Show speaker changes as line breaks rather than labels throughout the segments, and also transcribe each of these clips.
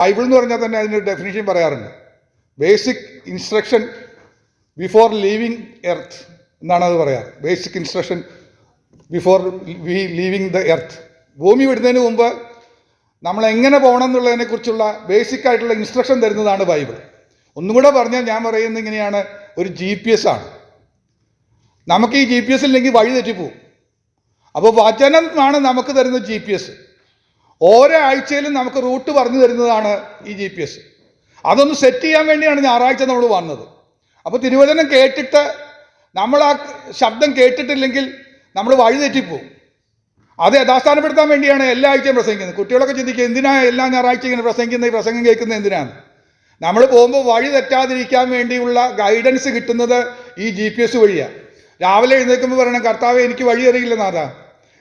Bible എന്ന് പറഞ്ഞാൽ തന്നെ അതിന്റെ ഡെഫിനേഷൻ പറയാറുണ്ട്. Basic instruction before leaving earth എന്നാണ് അത് പറയാറ്. Basic instruction before we leaving the earth ഭൂമി വിടുന്നതിന് മുമ്പ് നമ്മൾ എങ്ങനെ പോകണം എന്നുള്ളതിനെക്കുറിച്ചുള്ള ബേസിക് ആയിട്ടുള്ള ഇൻസ്ട്രക്ഷൻ തരുന്നതാണ് ബൈബിൾ. ഒന്നും കൂടെ പറഞ്ഞാൽ ഞാൻ പറയുന്നത് ഇങ്ങനെയാണ്. ഒരു ജി പി എസ് ആണ്. നമുക്ക് ഈ ജി പി എസ് ഇല്ലെങ്കിൽ വഴി തെറ്റിപ്പോവും. അപ്പോൾ വചനമാണ് നമുക്ക് തരുന്ന ജി പി എസ് ഓരോ ആഴ്ചയിലും നമുക്ക് റൂട്ട് പറഞ്ഞു തരുന്നതാണ് ഈ ജി പി എസ് അതൊന്ന് സെറ്റ് ചെയ്യാൻ വേണ്ടിയാണ് ഞായറാഴ്ച നമ്മൾ വന്നത്. അപ്പോൾ തിരുവചനം കേട്ടിട്ട് നമ്മൾ ആ ശബ്ദം കേട്ടിട്ടില്ലെങ്കിൽ നമ്മൾ വഴി തെറ്റിപ്പോവും. അത് യഥാസ്ഥാനപ്പെടുത്താൻ വേണ്ടിയാണ് എല്ലാ ആഴ്ചയും പ്രസംഗിക്കുന്നത്. കുട്ടികളൊക്കെ ചിന്തിക്കുക എന്തിനാണ് എല്ലാ ഞായറാഴ്ച ഇങ്ങനെ പ്രസംഗിക്കുന്നത് ഈ പ്രസംഗം കേൾക്കുന്നത് എന്തിനാണ്? നമ്മൾ പോകുമ്പോൾ വഴി തെറ്റാതിരിക്കാൻ വേണ്ടിയുള്ള ഗൈഡൻസ് കിട്ടുന്നത് ഈ ജി പി എസ് വഴിയാണ് രാവിലെ എഴുന്നേൽക്കുമ്പോൾ പറയണം കർത്താവ് എനിക്ക് വഴി അറിയില്ല നാഥാ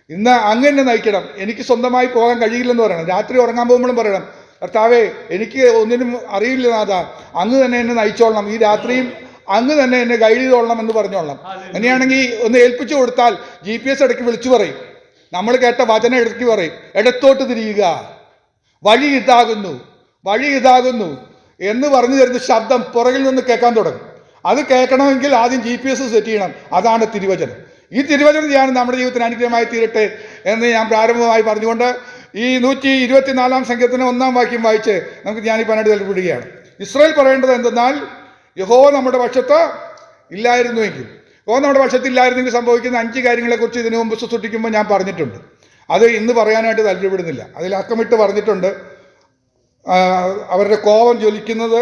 ഇന്ന് അങ്ങ് എന്നെ നയിക്കണം. എനിക്ക് സ്വന്തമായി പോകാൻ കഴിയില്ലെന്ന് പറയണം. രാത്രി ഉറങ്ങാൻ പോകുമ്പോഴും പറയണം കർത്താവേ എനിക്ക് ഒന്നിനും അറിയില്ല നാഥ. അങ്ങ് തന്നെ എന്നെ നയിച്ചോളണം. ഈ രാത്രിയും അങ്ങ് തന്നെ എന്നെ ഗൈഡ് ചെയ്തോളണം എന്ന് പറഞ്ഞോളണം. അങ്ങനെയാണെങ്കിൽ ഒന്ന് ഏൽപ്പിച്ചു കൊടുത്താൽ ജി പി എസ് ഇടയ്ക്ക് വിളിച്ചു പറയും. നമ്മൾ കേട്ട വചനം ഇടയ്ക്ക് പറയും. ഇടത്തോട്ട് തിരിയുക. വഴി ഇതാകുന്നു. വഴി ഇതാകുന്നു. എന്ന് പറഞ്ഞു തരുന്ന ശബ്ദം പുറകിൽ നിന്ന് കേൾക്കാൻ തുടങ്ങും. അത് കേൾക്കണമെങ്കിൽ ആദ്യം ജി പി എസ് സെറ്റ് ചെയ്യണം. അതാണ് തിരുവചനം. ഈ തിരുവചനം ധ്യാനം നമ്മുടെ ജീവിതത്തിന് അനുഗ്രഹമായി തീരട്ടെ എന്ന് ഞാൻ പ്രാരംഭമായി പറഞ്ഞുകൊണ്ട് ഈ നൂറ്റി ഇരുപത്തിനാലാം സംഖ്യത്തിന് ഒന്നാം വാക്യം വായിച്ച് നമുക്ക് ധ്യാനിപ്പാനായിട്ട് തലപ്പെടുകയാണ് ഇസ്രായേൽ പറയേണ്ടത് എന്തെന്നാൽ യഹോ നമ്മുടെ പക്ഷത്ത് ഇല്ലായിരുന്നുവെങ്കിൽ. യഹോ നമ്മുടെ പക്ഷത്തില്ലായിരുന്നെങ്കിൽ സംഭവിക്കുന്ന അഞ്ച് കാര്യങ്ങളെക്കുറിച്ച് ഇതിനു മുമ്പ് സൃഷ്ടിക്കുമ്പോൾ ഞാൻ പറഞ്ഞിട്ടുണ്ട്. അത് ഇന്ന് പറയാനായിട്ട് താല്പര്യപ്പെടുന്നില്ല അതിൽ അക്കമിട്ട് പറഞ്ഞിട്ടുണ്ട്. അവരുടെ കോപം ജ്വലിക്കുന്നത്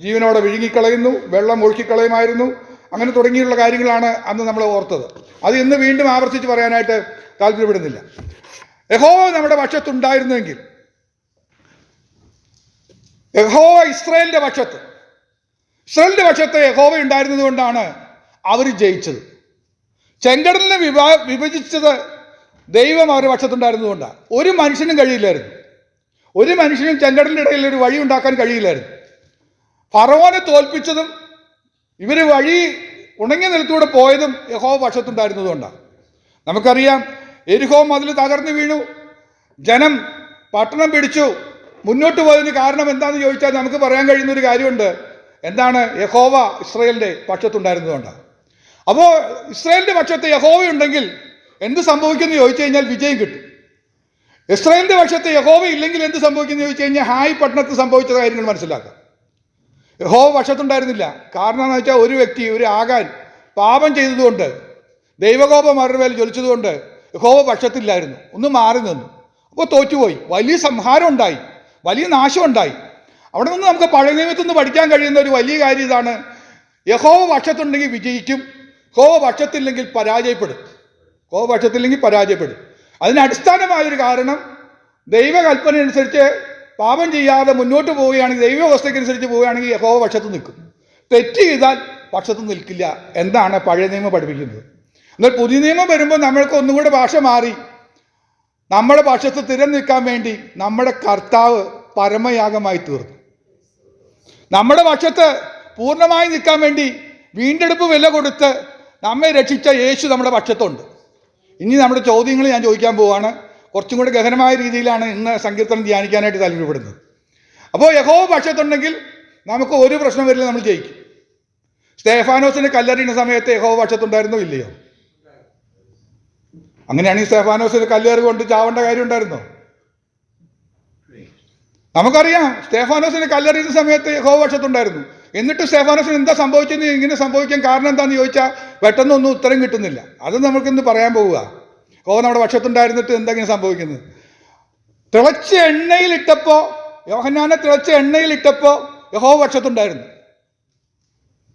ജീവനോടെ വിഴുങ്ങിക്കളയുന്നു വെള്ളം ഒഴുക്കിക്കളയുമായിരുന്നു. അങ്ങനെ തുടങ്ങിയുള്ള കാര്യങ്ങളാണ് അന്ന് നമ്മൾ ഓർത്തത്. അത് ഇന്ന് വീണ്ടും ആവർത്തിച്ച് പറയാനായിട്ട് താല്പര്യപ്പെടുന്നില്ല. യഹോവ നമ്മുടെ പക്ഷത്തുണ്ടായിരുന്നുവെങ്കിൽ യഹോവ ഇസ്രായേലിന്റെ പക്ഷത്ത് ഇസ്രയേലിന്റെ പക്ഷത്ത് യഹോവ ഉണ്ടായിരുന്നത് കൊണ്ടാണ് അവർ ജയിച്ചത്. ചെങ്കടലിനെ വിഭാ വിഭജിച്ചത് ദൈവം അവരുടെ പക്ഷത്തുണ്ടായിരുന്നതുകൊണ്ടാണ് ഒരു മനുഷ്യനും കഴിയില്ലായിരുന്നു. ഒരു മനുഷ്യനും ചെങ്കടലിന്റെ ഇടയിൽ ഒരു വഴി ഉണ്ടാക്കാൻ കഴിയില്ലായിരുന്നു. ഫറവോനെ തോൽപ്പിച്ചതും ഇവർ വഴി ഉണങ്ങിയ നിലത്തൂടെ പോയതും യഹോ പക്ഷത്തുണ്ടായിരുന്നതുകൊണ്ടാണ് നമുക്കറിയാം എരിഹോ മതിൽ തകർന്നു വീണു. ജനം പട്ടണം പിടിച്ചു. മുന്നോട്ട് പോയതിന് കാരണം എന്താണെന്ന് ചോദിച്ചാൽ നമുക്ക് പറയാൻ കഴിയുന്ന ഒരു കാര്യമുണ്ട്. എന്താണ്? യഹോവ ഇസ്രയേലിന്റെ പക്ഷത്തുണ്ടായിരുന്നതുകൊണ്ടാണ് അപ്പോൾ ഇസ്രയേലിന്റെ പക്ഷത്ത് യഹോവ ഉണ്ടെങ്കിൽ എന്ത് സംഭവിക്കുമെന്ന് ചോദിച്ചു കഴിഞ്ഞാൽ വിജയം കിട്ടും. ഇസ്രായേലിന്റെ പക്ഷത്ത് യഹോവ ഇല്ലെങ്കിൽ എന്ത് സംഭവിക്കുന്നു ചോദിച്ചു കഴിഞ്ഞാൽ ഹായ് പട്ടണത്ത് സംഭവിച്ച കാര്യങ്ങൾ മനസ്സിലാക്കാം. യഹോവ വശത്തുണ്ടായിരുന്നില്ല കാരണം എന്ന് വെച്ചാൽ ഒരു വ്യക്തി ഒരു ആകാൻ പാപം ചെയ്തതുകൊണ്ട് ദൈവകോപം അവരുടെ മേൽ ജ്വലിച്ചതുകൊണ്ട് യഹോവ പക്ഷത്തില്ലായിരുന്നു. ഒന്ന് മാറി നിന്നു. അപ്പോൾ തോറ്റുപോയി. വലിയ സംഹാരം ഉണ്ടായി. വലിയ നാശം ഉണ്ടായി. അവിടെ നിന്ന് നമുക്ക് പഴയ നിയമത്തിൽ നിന്ന് പഠിക്കാൻ കഴിയുന്ന ഒരു വലിയ കാര്യം ഇതാണ്. യഹോവ പക്ഷത്തുണ്ടെങ്കിൽ വിജയിക്കും. ഹോവ പക്ഷത്തില്ലെങ്കിൽ പരാജയപ്പെടും. ഹോവ പക്ഷത്തില്ലെങ്കിൽ പരാജയപ്പെടും. അതിന് അടിസ്ഥാനമായൊരു കാരണം ദൈവകൽപ്പന അനുസരിച്ച് പാപം ചെയ്യാതെ മുന്നോട്ട് പോവുകയാണെങ്കിൽ ദൈവവ്യവസ്ഥയ്ക്കനുസരിച്ച് പോവുകയാണെങ്കിൽ യഹോവ പക്ഷത്ത് നിൽക്കും. തെറ്റ് ചെയ്താൽ പക്ഷത്ത് നിൽക്കില്ല എന്താണ് പഴയ നിയമം പഠിപ്പിക്കുന്നത്. എന്നാൽ പുതിയ നിയമം വരുമ്പോൾ നമ്മൾക്ക് ഒന്നും കൂടെ ഭാഷ മാറി. നമ്മുടെ പക്ഷത്ത് സ്ഥിരം നിൽക്കാൻ വേണ്ടി നമ്മുടെ കർത്താവ് പരമയാഗമായി തീർന്നു. നമ്മുടെ പക്ഷത്ത് പൂർണമായി നിൽക്കാൻ വേണ്ടി വീണ്ടെടുപ്പ് വില കൊടുത്ത് നമ്മെ രക്ഷിച്ച യേശു നമ്മുടെ പക്ഷത്തുണ്ട്. ഇനി നമ്മുടെ ചോദ്യങ്ങൾ ഞാൻ ചോദിക്കാൻ പോവാണ്. കുറച്ചും കൂടി ഗഹനമായ രീതിയിലാണ് ഇന്ന് സങ്കീർത്തനം ധ്യാനിക്കാനായിട്ട് താല്പര്യപ്പെടുന്നത്. അപ്പോൾ യഹോ പക്ഷത്തുണ്ടെങ്കിൽ നമുക്ക് ഒരു പ്രശ്നം വരില്ല നമ്മൾ ജയിക്കും. സ്റ്റേഫാനോസിന് കല്ലെറിയുന്ന സമയത്ത് യഹോ പക്ഷത്തുണ്ടായിരുന്നോ ഇല്ലയോ? അങ്ങനെയാണെങ്കിൽ സ്റ്റേഫാനോസിന് കല്ലേറി കൊണ്ട് ചാവേണ്ട കാര്യം ഉണ്ടായിരുന്നോ? നമുക്കറിയാം സ്റ്റേഫാനോസിന് കല്ലെറിയുന്ന സമയത്ത് യഹോ പക്ഷത്തുണ്ടായിരുന്നു. എന്നിട്ട് സ്റ്റേഫാനോസിന് എന്താ സംഭവിച്ചെന്ന് ഇങ്ങനെ സംഭവിക്കാൻ കാരണം എന്താണെന്ന് ചോദിച്ചാൽ പെട്ടെന്നൊന്നും ഉത്തരം കിട്ടുന്നില്ല. അത് നമുക്കിന്ന് പറയാൻ പോവുക. യഹോ നമ്മുടെ പക്ഷത്തുണ്ടായിരുന്നിട്ട് എന്തെങ്കിലും സംഭവിക്കുന്നത്? തിളച്ച എണ്ണയിലിട്ടപ്പോൾ യോഹന്നാനെ തിളച്ച എണ്ണയിലിട്ടപ്പോൾ യഹോ പക്ഷത്തുണ്ടായിരുന്നു.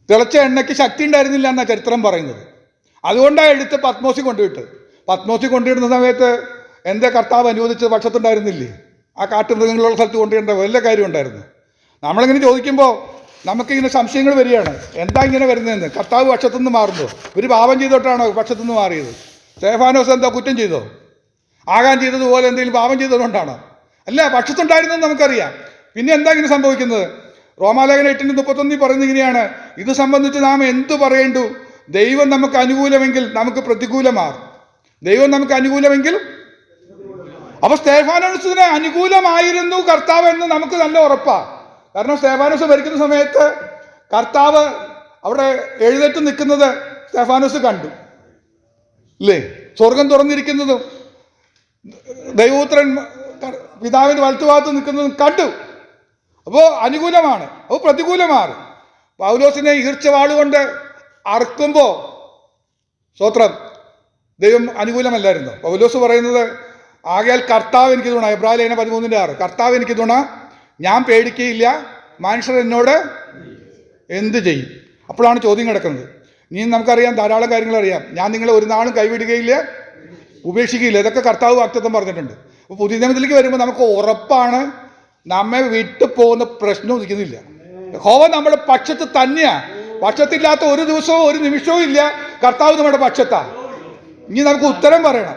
തിളച്ച എണ്ണയ്ക്ക് ശക്തി ഉണ്ടായിരുന്നില്ല എന്നാണ് ചരിത്രം പറയുന്നത്. അതുകൊണ്ടാണ് എടുത്ത് പത്മോസി കൊണ്ടുവിട്ട് പത്മോസി കൊണ്ടുവിടുന്ന സമയത്ത് എന്റെ കർത്താവ് അനുവദിച്ചത് പക്ഷത്തുണ്ടായിരുന്നില്ലേ? ആ കാട്ടുമൃഗങ്ങളുള്ള സ്ഥലത്ത് കൊണ്ടുവരേണ്ട വല്ല കാര്യം ഉണ്ടായിരുന്നു. നമ്മളിങ്ങനെ ചോദിക്കുമ്പോൾ നമുക്കിങ്ങനെ സംശയങ്ങൾ വരികയാണ്. എന്താ ഇങ്ങനെ വരുന്നതെന്ന്? കർത്താവ് പക്ഷത്തുനിന്ന് മാറുന്നു ഒരു പാപം ചെയ്തോട്ടാണോ പക്ഷത്തുനിന്ന് മാറിയത്? സ്തേഫാനോസ് എന്താ കുറ്റം ചെയ്തോ? ആകാൻ ചെയ്തതുപോലെ എന്തെങ്കിലും പാപം ചെയ്തതുകൊണ്ടാണ്? അല്ല പക്ഷത്തുണ്ടായിരുന്നെന്ന് നമുക്കറിയാം. പിന്നെ എന്താ ഇങ്ങനെ സംഭവിക്കുന്നത്? റോമാലേഖന എട്ടിന്റെ മുപ്പത്തൊന്നിൽ പറയുന്നത് ഇങ്ങനെയാണ്. ഇത് സംബന്ധിച്ച് നാം എന്തു പറയേണ്ടു? ദൈവം നമുക്ക് അനുകൂലമെങ്കിൽ നമുക്ക് പ്രതികൂലമാർ ദൈവം നമുക്ക് അനുകൂലമെങ്കിൽ? അപ്പൊ സ്റ്റേഫാനോസിന് അനുകൂലമായിരുന്നു കർത്താവ് എന്ന് നമുക്ക് നല്ല ഉറപ്പാണ് കാരണം സ്റ്റേഫാനോസ് ഭരിക്കുന്ന സമയത്ത് കർത്താവ് അവിടെ എഴുന്നേറ്റ് നിൽക്കുന്നത് സ്റ്റേഫാനോസ് കണ്ടു. ഇല്ലേ? സ്വർഗം തുറന്നിരിക്കുന്നതും ദൈവപുത്രൻ പിതാവിന്റെ വലത്തുഭാഗത്ത് നിൽക്കുന്നതും കണ്ടു. അപ്പോൾ അനുകൂലമാണ്. അപ്പോൾ പ്രതികൂലമാണ്. പൗലോസിനെ ഈർച്ചവാളുകൊണ്ട് അറുക്കുമ്പോൾ സ്വത്രം ദൈവം അനുകൂലമല്ലായിരുന്നു? പൗലോസ് പറയുന്നത് ആകയാൽ കർത്താവ് എനിക്ക് തുണ. എബ്രാഹിലേന പതിമൂന്നിന്റെ ആറ്. കർത്താവ് എനിക്ക് തുണ. ഞാൻ പേടിക്കുകയില്ല. മനുഷ്യർ എന്നോട് എന്ത് ചെയ്യും? അപ്പോഴാണ് ചോദ്യം കിടക്കുന്നത്. ഇനി നമുക്കറിയാം ധാരാളം കാര്യങ്ങൾ അറിയാം. ഞാൻ നിങ്ങളെ ഒരു നാളും കൈവിടുകയില്ല ഉപേക്ഷിക്കുകയില്ല. ഇതൊക്കെ കർത്താവ് വാക്തത്വം പറഞ്ഞിട്ടുണ്ട്. അപ്പോൾ പുതിയ നിയമത്തിലേക്ക് വരുമ്പോൾ നമുക്ക് ഉറപ്പാണ് നമ്മെ വിട്ടു പോകുന്ന പ്രശ്നം ഉദിക്കുന്നില്ല ഹോവ നമ്മുടെ പക്ഷത്ത് തന്നെയാ. പക്ഷത്തില്ലാത്ത ഒരു ദിവസവും ഒരു നിമിഷവും ഇല്ല. കർത്താവ് നമ്മുടെ പക്ഷത്താ. ഇനി നമുക്ക് ഉത്തരം പറയണം.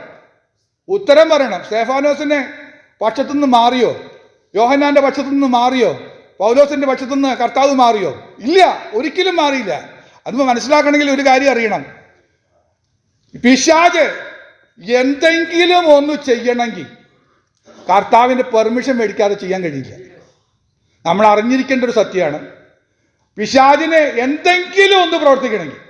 ഉത്തരം പറയണം. സ്റ്റേഫാനോസിനെ പക്ഷത്തുനിന്ന് മാറിയോ? യോഹന്നാന്റെ പക്ഷത്തുനിന്ന് മാറിയോ? പൗലോസിന്റെ പക്ഷത്തുനിന്ന് കർത്താവ് മാറിയോ? ഇല്ല ഒരിക്കലും മാറിയില്ല. അത് മനസ്സിലാക്കണമെങ്കിൽ ഒരു കാര്യം അറിയണം. പിശാജ് എന്തെങ്കിലും ഒന്ന് ചെയ്യണമെങ്കിൽ കർത്താവിന്റെ പെർമിഷൻ മേടിക്കാതെ ചെയ്യാൻ കഴിയില്ല. നമ്മൾ അറിഞ്ഞിരിക്കേണ്ട ഒരു സത്യമാണ്. പിശാജിന് എന്തെങ്കിലും ഒന്ന് പ്രവർത്തിക്കണമെങ്കിൽ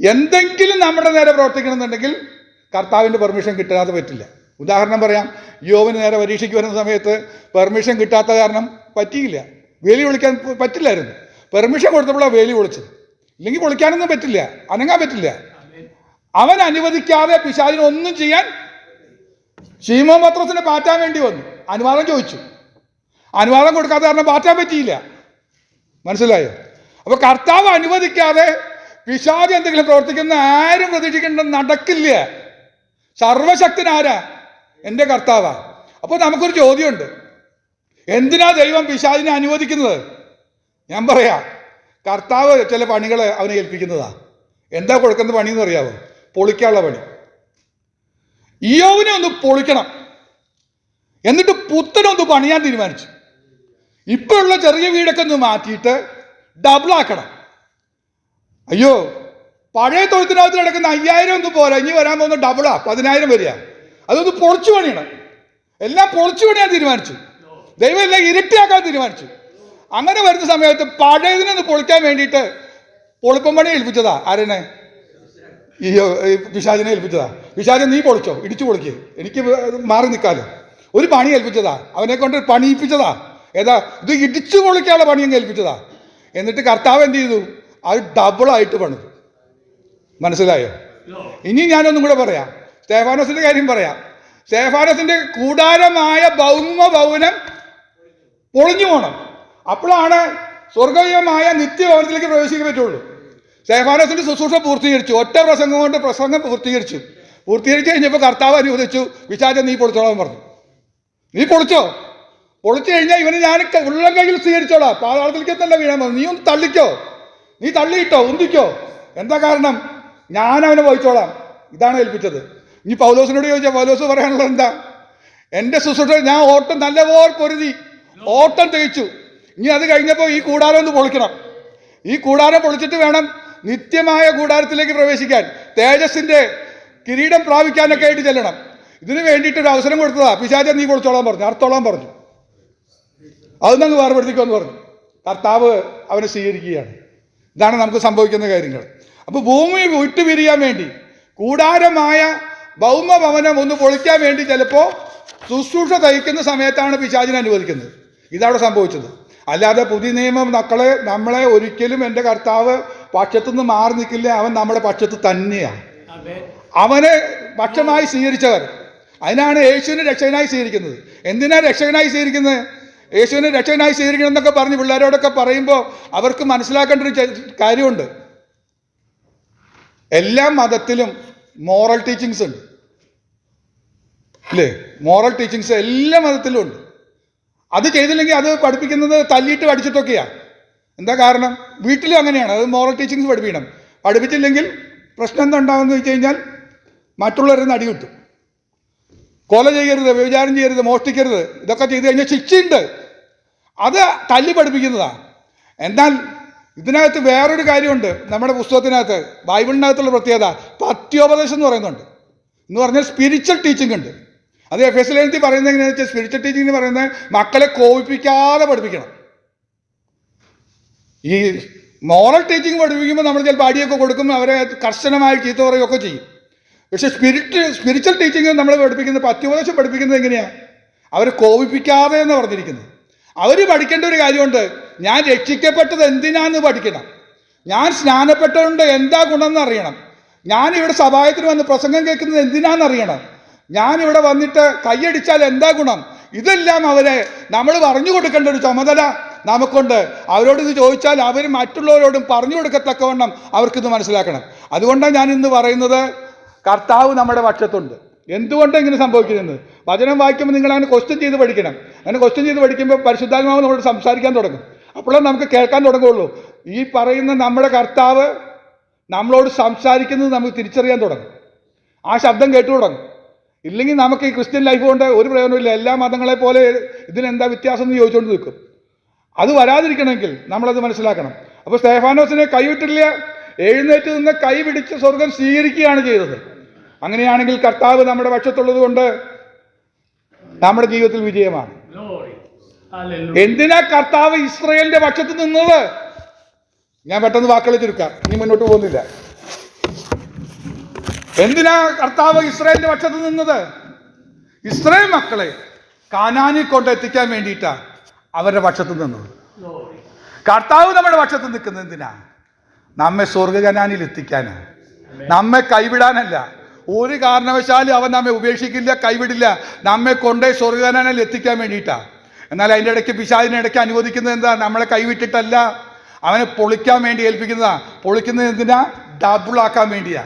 എന്തെങ്കിലും നമ്മുടെ നേരെ പ്രവർത്തിക്കണമെന്നുണ്ടെങ്കിൽ കർത്താവിന്റെ പെർമിഷൻ കിട്ടാതെ പറ്റില്ല. ഉദാഹരണം പറയാം യോവിന് നേരെ പരീക്ഷയ്ക്ക് വരുന്ന സമയത്ത് പെർമിഷൻ കിട്ടാത്ത കാരണം പറ്റിയില്ല. വേലി വിളിക്കാൻ പറ്റില്ലായിരുന്നു. പെർമിഷൻ കൊടുത്തപ്പോഴാണ് വേലി വിളിച്ചത്. ഇല്ലെങ്കിൽ പൊളിക്കാനൊന്നും പറ്റില്ല അനങ്ങാൻ പറ്റില്ല. അവൻ അനുവദിക്കാതെ പിശാചിന് ഒന്നും ചെയ്യാൻ ഷീമോ പത്രസിനെ പാറ്റാൻ വേണ്ടി വന്നു. അനുവാദം ചോദിച്ചു. അനുവാദം കൊടുക്കാത്ത കാരണം പാറ്റാൻ പറ്റിയില്ല. മനസ്സിലായോ? അപ്പൊ കർത്താവ് അനുവദിക്കാതെ പിശാജ് എന്തെങ്കിലും പ്രവർത്തിക്കുന്ന ആരും പ്രതീക്ഷിക്കേണ്ട നടക്കില്ല. സർവശക്തനാരാ എന്റെ കർത്താവാ. അപ്പോൾ നമുക്കൊരു ചോദ്യമുണ്ട്. എന്തിനാ ദൈവം പിശാജിനെ അനുവദിക്കുന്നത്? ഞാൻ പറയാം. കർത്താവ് ചില പണികൾ അവനെ ഏൽപ്പിക്കുന്നതാ. എന്താ കൊടുക്കുന്ന പണി എന്ന് അറിയാവോ? പൊളിക്കാനുള്ള പണി. ഇയോവിനെ ഒന്ന് പൊളിക്കണം. എന്നിട്ട് പുത്തനൊന്ന് പണിയാൻ തീരുമാനിച്ചു. ഇപ്പോഴുള്ള ചെറിയ വീടൊക്കെ ഒന്ന് മാറ്റിയിട്ട് ഡബിൾ ആക്കണം. അയ്യോ പഴയ തൊഴുത്തിനകത്ത് കിടക്കുന്ന അയ്യായിരം ഒന്നും പോരാ. ഇനി വരാൻ പോകുന്ന ഡബിളാ പതിനായിരം വരിക അതൊന്ന് പൊളിച്ചു പണിയണം. എല്ലാം പൊളിച്ചു പണിയാൻ തീരുമാനിച്ചു. ദൈവം എല്ലാം ഇരട്ടിയാക്കാൻ തീരുമാനിച്ചു. അങ്ങനെ വരുന്ന സമയത്ത് പഴയതിനെ ഒന്ന് പൊളിക്കാൻ വേണ്ടിയിട്ട് പൊളിപ്പം പണി ഏൽപ്പിച്ചതാ. ആരെന്നെ? ഈ പിശാചിനെ ഏൽപ്പിച്ചതാ. പിശാചൻ നീ പൊളിച്ചോ. ഇടിച്ചു പൊളിക്ക്. എനിക്ക് മാറി നിൽക്കാലോ. ഒരു പണി ഏൽപ്പിച്ചതാ. അവനെ കൊണ്ട് പണിയിപ്പിച്ചതാ. ഏതാ? ഇത് ഇടിച്ചു പൊളിക്കാനുള്ള പണി അങ്ങ് ഏൽപ്പിച്ചതാ. എന്നിട്ട് കർത്താവ് എന്ത് ചെയ്തു? അത് ഡബിളായിട്ട് പണിതു. മനസ്സിലായോ? ഇനി ഞാനൊന്നും കൂടെ പറയാം. സ്റ്റേഫാനോസിന്റെ കാര്യം പറയാം. സ്റ്റേഫാനോസിന്റെ കൂടാരമായ ഭൗമ ഭവനം പൊളിഞ്ഞു പോകണം അപ്പോഴാണ് സ്വർഗീയമായ നിത്യഭവനത്തിലേക്ക് പ്രവേശിക്കാൻ പറ്റുള്ളൂ. സേഫാനസിന്റെ ശുശ്രൂഷ പൂർത്തീകരിച്ചു. ഒറ്റ പ്രസംഗം കൊണ്ട് പ്രസംഗം പൂർത്തീകരിച്ചു. പൂർത്തീകരിച്ച് കഴിഞ്ഞപ്പോൾ കർത്താവ് അനുവദിച്ചു വിശാചൻ നീ പൊളിച്ചോളാൻ പറഞ്ഞു. നീ പൊളിച്ചോ? പൊളിച്ചു കഴിഞ്ഞാൽ ഇവന് ഞാൻ ഉള്ളം കയ്യിൽ സ്വീകരിച്ചോളാം. പാതാളത്തിലേക്ക് തന്നെ വീഴാൻ പറഞ്ഞു. നീ ഒന്ന് തള്ളിക്കോ? നീ തള്ളിയിട്ടോ? ഉന്തിക്കോ? എന്താ കാരണം? ഞാൻ അവനെ വഹിച്ചോളാം. ഇതാണ് ഏൽപ്പിച്ചത്. ഇനി പൗലോസിനോട് ചോദിച്ചാൽ പൗലോസ് പറയാനുള്ളത് എന്താ? എന്റെ ശുശ്രൂഷ ഞാൻ ഓട്ടം നല്ലപോലെ പൊരുതി. ഓട്ടം തികച്ചു ഇനി അത് കഴിഞ്ഞപ്പോൾ ഈ കൂടാരം ഒന്ന് പൊളിക്കണം. ഈ കൂടാരം പൊളിച്ചിട്ട് വേണം നിത്യമായ കൂടാരത്തിലേക്ക് പ്രവേശിക്കാൻ. തേജസ്സിന്റെ കിരീടം പ്രാപിക്കാനൊക്കെ ആയിട്ട് ചെല്ലണം. ഇതിനു വേണ്ടിയിട്ട് ഒരു അവസരം കൊടുത്തതാ. പിശാച നീ കൊടുത്തോളാൻ പറഞ്ഞു. അർത്തോളാൻ പറഞ്ഞു. അതൊന്നങ്ങ് വേർപെടുത്തിക്കോന്ന് പറഞ്ഞു. കർത്താവ് അവനെ സ്വീകരിക്കുകയാണ്. ഇതാണ് നമുക്ക് സംഭവിക്കുന്ന കാര്യങ്ങൾ. അപ്പോൾ ഭൂമി വിട്ടുപിരിയാൻ വേണ്ടി കൂടാരമായ ഭൗമഭവനം ഒന്ന് പൊളിക്കാൻ വേണ്ടി ചിലപ്പോൾ ശുശ്രൂഷ തയ്ക്കുന്ന സമയത്താണ് പിശാചിനെ അനുവദിക്കുന്നത്. ഇതവിടെ സംഭവിച്ചത്. അല്ലാതെ പുതിയ നിയമം മക്കളെ നമ്മളെ ഒരിക്കലും എന്റെ കർത്താവ് പക്ഷത്തു നിന്ന് മാറി നിൽക്കില്ല. അവൻ നമ്മുടെ പക്ഷത്ത് തന്നെയാണ് അവനെ പക്ഷമായി സ്വീകരിച്ചവർ. അതിനാണ് യേശുവിനെ രക്ഷകനായി സ്വീകരിക്കുന്നത്. എന്തിനാണ് രക്ഷകനായി സ്വീകരിക്കുന്നത്? യേശുവിനെ രക്ഷകനായി സ്വീകരിക്കണം എന്നൊക്കെ പറഞ്ഞ് പിള്ളേരോടൊക്കെ പറയുമ്പോൾ അവർക്ക് മനസ്സിലാക്കേണ്ട ഒരു കാര്യമുണ്ട്. എല്ലാ മതത്തിലും മോറൽ ടീച്ചിങ്സ് ഉണ്ട്. അല്ലേ മോറൽ ടീച്ചിങ്സ് എല്ലാ മതത്തിലും ഉണ്ട്. അത് ചെയ്തില്ലെങ്കിൽ അത് പഠിപ്പിക്കുന്നത് തല്ലിയിട്ട് പഠിച്ചിട്ടൊക്കെയാണ് എന്താ കാരണം? വീട്ടിലും അങ്ങനെയാണ്. അത് മോറൽ ടീച്ചിങ്സ് പഠിപ്പിക്കണം. പഠിപ്പിച്ചില്ലെങ്കിൽ പ്രശ്നം എന്താ ഉണ്ടാകുമെന്ന് വെച്ച് കഴിഞ്ഞാൽ മറ്റുള്ളവരിൽ നിന്ന് അടി കിട്ടും. കൊല ചെയ്യരുത് വ്യഭിചാരം ചെയ്യരുത് മോഷ്ടിക്കരുത്. ഇതൊക്കെ ചെയ്ത് കഴിഞ്ഞാൽ ശിക്ഷയുണ്ട്. അത് തല്ലി പഠിപ്പിക്കുന്നതാണ് എന്നാൽ ഇതിനകത്ത് വേറൊരു കാര്യമുണ്ട്. നമ്മുടെ പുസ്തകത്തിനകത്ത് ബൈബിളിനകത്തുള്ള പ്രത്യേകത പത്യോപദേശം എന്ന് പറയുന്നുണ്ട്. എന്ന് പറഞ്ഞാൽ സ്പിരിച്വൽ ടീച്ചിങ് ഉണ്ട്. അത് എഫ് എസ് ലേനത്തിൽ പറയുന്നത് എങ്ങനെയാണെന്ന് വെച്ചാൽ സ്പിരിച്വൽ ടീച്ചിങ് പറയുന്നത് മക്കളെ കോപിപ്പിക്കാതെ പഠിപ്പിക്കണം. ഈ മോറൽ ടീച്ചിങ് പഠിപ്പിക്കുമ്പോൾ നമ്മൾ ചിലപ്പോൾ അടിയൊക്കെ കൊടുക്കും അവരെ കർശനമായി ചീത്ത പറയുകയൊക്കെ ചെയ്യും. പക്ഷേ സ്പിരിറ്റ് സ്പിരിച്വൽ ടീച്ചിങ് നമ്മൾ പഠിപ്പിക്കുന്നത് പത്യോപദേശം പഠിപ്പിക്കുന്നത് എങ്ങനെയാണ് അവരെ കോപിപ്പിക്കാതെ എന്ന് പറഞ്ഞിരിക്കുന്നത്. അവർ പഠിക്കേണ്ട ഒരു കാര്യമുണ്ട് ഞാൻ രക്ഷിക്കപ്പെട്ടത് എന്തിനാന്ന് പഠിക്കണം. ഞാൻ സ്നാനപ്പെട്ടതുകൊണ്ട് എന്താ ഗുണമെന്ന് അറിയണം. ഞാൻ ഇവിടെ സഭായത്തിന് വന്ന് പ്രസംഗം കേൾക്കുന്നത് എന്തിനാണെന്ന് അറിയണം. ഞാൻ ഇവിടെ വന്നിട്ട് കൈയടിച്ചാൽ എന്താ ഗുണം? ഇതെല്ലാം അവരെ നമ്മൾ പറഞ്ഞു കൊടുക്കേണ്ട ഒരു ചുമതല നമുക്കുണ്ട്. അവരോട് ഇത് ചോദിച്ചാൽ അവർ മറ്റുള്ളവരോടും പറഞ്ഞു കൊടുക്കത്തക്കവണ്ണം അവർക്കിത് മനസ്സിലാക്കണം. അതുകൊണ്ടാണ് ഞാൻ ഇന്ന് പറയുന്നത് കർത്താവ് നമ്മുടെ പക്ഷത്തുണ്ട്. എന്തുകൊണ്ടാണ് ഇങ്ങനെ സംഭവിക്കുന്നത്? വചനം വായിക്കുമ്പോൾ നിങ്ങൾ അങ്ങനെ ക്വസ്റ്റ്യൻ ചെയ്ത് പഠിക്കണം. അങ്ങനെ ക്വസ്റ്റ്യൻ ചെയ്ത് പഠിക്കുമ്പോൾ പരിശുദ്ധാത്മാവ് നമ്മളോട് സംസാരിക്കാൻ തുടങ്ങും. അപ്പോഴേ നമുക്ക് കേൾക്കാൻ തുടങ്ങുള്ളൂ ഈ പറയുന്ന നമ്മുടെ കർത്താവ് നമ്മളോട് സംസാരിക്കുന്നത് നമുക്ക് തിരിച്ചറിയാൻ തുടങ്ങും. ആ ശബ്ദം കേട്ടു തുടങ്ങും. ഇല്ലെങ്കിൽ നമുക്ക് ഈ ക്രിസ്ത്യൻ ലൈഫ് കൊണ്ട് ഒരു പ്രയോജനമില്ല എല്ലാ മതങ്ങളെ പോലെ ഇതിനെന്താ വ്യത്യാസം എന്ന് ചോദിച്ചുകൊണ്ട് നിൽക്കും. അത് വരാതിരിക്കണമെങ്കിൽ നമ്മളത് മനസ്സിലാക്കണം. അപ്പോൾ സ്റ്റേഫാനോസിനെ കൈവിട്ടില്ല എഴുന്നേറ്റ് നിന്ന് കൈ പിടിച്ച് സ്വർഗം സ്വീകരിക്കുകയാണ് ചെയ്തത്. അങ്ങനെയാണെങ്കിൽ കർത്താവ് നമ്മുടെ പക്ഷത്തുള്ളത് കൊണ്ട് നമ്മുടെ ജീവിതത്തിൽ വിജയമാണ്. എന്തിനാ കർത്താവ് ഇസ്രയേലിന്റെ പക്ഷത്ത് നിന്നത്? ഞാൻ പെട്ടെന്ന് വാക്കുകൾ ചുരുക്കാം. ഇനി മുന്നോട്ട് പോകുന്നില്ല. എന്തിനാ കർത്താവ് ഇസ്രായേലിന്റെ പക്ഷത്ത് നിന്നത്? ഇസ്രയേൽ മക്കളെ കാനാനി കൊണ്ട് എത്തിക്കാൻ വേണ്ടിയിട്ടാ അവരുടെ പക്ഷത്ത് നിന്നത്. കർത്താവ് നമ്മുടെ പക്ഷത്ത് നിൽക്കുന്നത് എന്തിനാ? നമ്മെ സ്വർഗകനാനിൽ എത്തിക്കാനാണ് നമ്മെ കൈവിടാനല്ല. ഒരു കാരണവശാലും അവൻ നമ്മെ ഉപേക്ഷിക്കില്ല കൈവിടില്ല. നമ്മെ കൊണ്ടേ സ്വർഗകനാനിൽ എത്തിക്കാൻ വേണ്ടിയിട്ടാ. എന്നാൽ അതിന്റെ ഇടയ്ക്ക് പിശാചിനിടയ്ക്ക് അനുവദിക്കുന്നത് എന്താ? നമ്മളെ കൈവിട്ടിട്ടല്ല. അവനെ പൊളിക്കാൻ വേണ്ടി ഏൽപ്പിക്കുന്നതാ. പൊളിക്കുന്നത് എന്തിനാ? ഡബിൾ ആക്കാൻ വേണ്ടിയാ.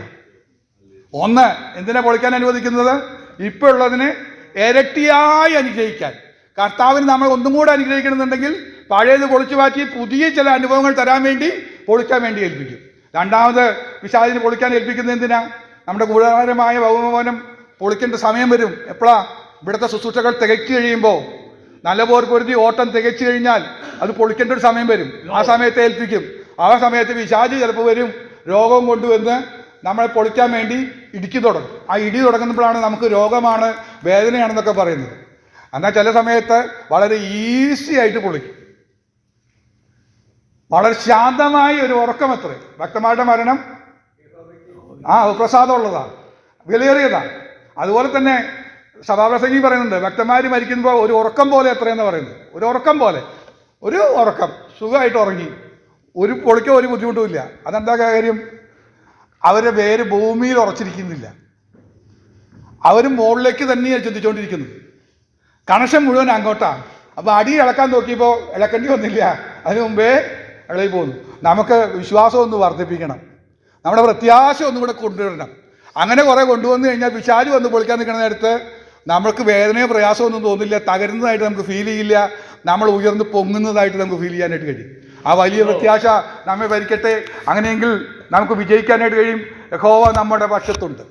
ഒന്ന് എന്തിനെ പൊളിക്കാൻ അനുവദിക്കുന്നത്? ഇപ്പോൾ ഉള്ളതിനെ ഇരട്ടിയായി അനുഗ്രഹിക്കാൻ. കർത്താവിന് നമ്മൾ ഒന്നും കൂടെ അനുഗ്രഹിക്കണമെന്നുണ്ടെങ്കിൽ പഴയത് പൊളിച്ചു മാറ്റി പുതിയ ചില അനുഭവങ്ങൾ തരാൻ വേണ്ടി പൊളിക്കാൻ വേണ്ടി ഏൽപ്പിക്കും. രണ്ടാമത് പിശാചിന് പൊളിക്കാൻ ഏൽപ്പിക്കുന്നത് എന്തിനാ? നമ്മുടെ ഗുണകരമായ ബഹുമാനം പൊളിക്കേണ്ട സമയം വരും. എപ്പോഴാ ഇവിടുത്തെ ശുശ്രൂഷകൾ തികച്ചു കഴിയുമ്പോൾ നല്ല പോർ പൊരുതി ഓട്ടം തികച്ചു കഴിഞ്ഞാൽ അത് പൊളിക്കേണ്ട ഒരു സമയം വരും. ആ സമയത്ത് ഏൽപ്പിക്കും. ആ സമയത്ത് വിശാജ് ചിലപ്പോൾ വരും. രോഗം കൊണ്ടുവന്ന് നമ്മളെ പൊളിക്കാൻ വേണ്ടി ഇടിക്കി തുടങ്ങും. ആ ഇടി തുടങ്ങുമ്പോഴാണ് നമുക്ക് രോഗമാണ് വേദനയാണെന്നൊക്കെ പറയുന്നത്. എന്നാൽ ചില സമയത്ത് വളരെ ഈസി ആയിട്ട് പൊളിക്കും. വളരെ ശാന്തമായ ഒരു ഉറക്കം എത്ര. വ്യക്തമായിട്ട് മരണം ആ പ്രസാദമുള്ളതാണ്. വിലയേറിയതാണ്. അതുപോലെ തന്നെ സഭാപ്രസംഗി പറയുന്നുണ്ട് ഭക്തന്മാർ മരിക്കുമ്പോൾ ഒരു ഉറക്കം പോലെ എത്രയെന്ന് പറയുന്നത് ഒരു ഉറക്കം പോലെ. ഒരു ഉറക്കം സുഖമായിട്ട് ഉറങ്ങി. ഒരു പൊളിക്കോ ഒരു ബുദ്ധിമുട്ടുമില്ല അതെന്താ കാര്യം? അവരുടെ പേര് ഭൂമിയിൽ ഉറച്ചിരിക്കുന്നില്ല. അവർ മുകളിലേക്ക് തന്നെയാണ് ചിന്തിച്ചുകൊണ്ടിരിക്കുന്നത് കണക്ഷൻ മുഴുവൻ അങ്ങോട്ടാണ് അപ്പോൾ അടി ഇളക്കാൻ നോക്കിയപ്പോൾ ഇളക്കേണ്ടി വന്നില്ല. അതിനു മുമ്പേ ഇളകി പോകുന്നു നമുക്ക് വിശ്വാസം ഒന്ന് വർദ്ധിപ്പിക്കണം. നമ്മുടെ പ്രത്യാശ ഒന്നും കൂടെ കൊണ്ടുവരണം. അങ്ങനെ കുറേ കൊണ്ടുവന്നു കഴിഞ്ഞാൽ വിശാൽ വന്ന് പൊളിക്കാൻ നിൽക്കുന്ന നേരത്ത് നമ്മൾക്ക് വേദനയോ പ്രയാസം ഒന്നും തോന്നില്ല. തകരുന്നതായിട്ട് നമുക്ക് ഫീൽ ചെയ്യില്ല. നമ്മൾ ഉയർന്ന് പൊങ്ങുന്നതായിട്ട് നമുക്ക് ഫീൽ ചെയ്യാനായിട്ട് കഴിയും. ആ വലിയ പ്രത്യാശ നമ്മെ ഭരിക്കട്ടെ. അങ്ങനെയെങ്കിൽ നമുക്ക് വിജയിക്കാനായിട്ട് കഴിയും. യഹോവ നമ്മുടെ പക്ഷത്തുണ്ട്.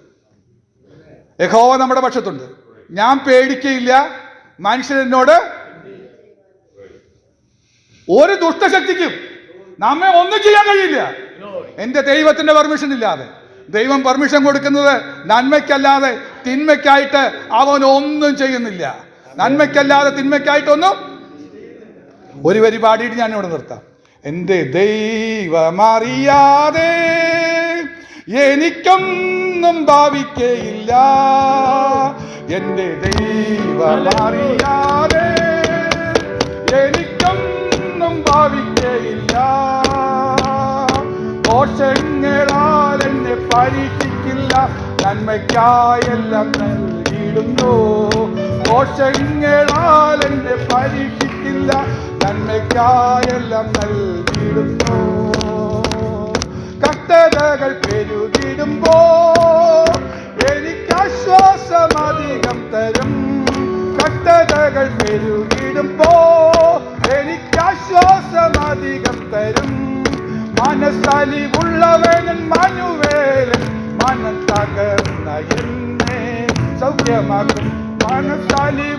യഹോവ നമ്മുടെ പക്ഷത്തുണ്ട്. ഞാൻ പേടിക്കയില്ല. മനുഷ്യൻ എന്നോട് ഒരു ദുഷ്ടശക്തിക്കും നമ്മെ ഒന്നും ചെയ്യാൻ കഴിയില്ല. എന്റെ ദൈവത്തിന്റെ പെർമിഷൻ ഇല്ലാതെ. ദൈവം പെർമിഷൻ കൊടുക്കുന്നത് നന്മയ്ക്കല്ലാതെ തിന്മയ്ക്കായിട്ട് അവൻ ഒന്നും ചെയ്യുന്നില്ല. നന്മയ്ക്കല്ലാതെ തിന്മയ്ക്കായിട്ടൊന്നും ഒരു വരി പാടിയിട്ട് ഞാൻ ഇവിടെ നിർത്താം. എന്റെ ദൈവമറിയാതെ എനിക്കൊന്നും ഭാവിക്കയില്ല. എന്റെ ദൈവമറിയാതെ എനിക്കൊന്നും ഭാവിക്കയില്ല. ദോഷങ്ങളാൽ എന്നെ പരീക്ഷിക്കില്ല. നന്മയ്ക്കായെല്ലാം നൽകിയിടുന്നു. ദോഷങ്ങളാൽ എന്നെ പരീക്ഷിക്കില്ല. നന്മയ്ക്കായെല്ലാം നൽകിയിടുന്നു. കഷ്ടതകൾ പെരുകിടുമ്പോ എനിക്കാശ്വാസം അധികം തരും. കഷ്ടതകൾ പെരുകിടുമ്പോ എനിക്കാശ്വാസം അധികം തരും. മനസ്സലിവുള്ളവനും മനുവേലൻ മനം തകർന്ന എന്നെ സൗഖ്യമാക്കും. മനസ്സലിവുള്ളവനൻ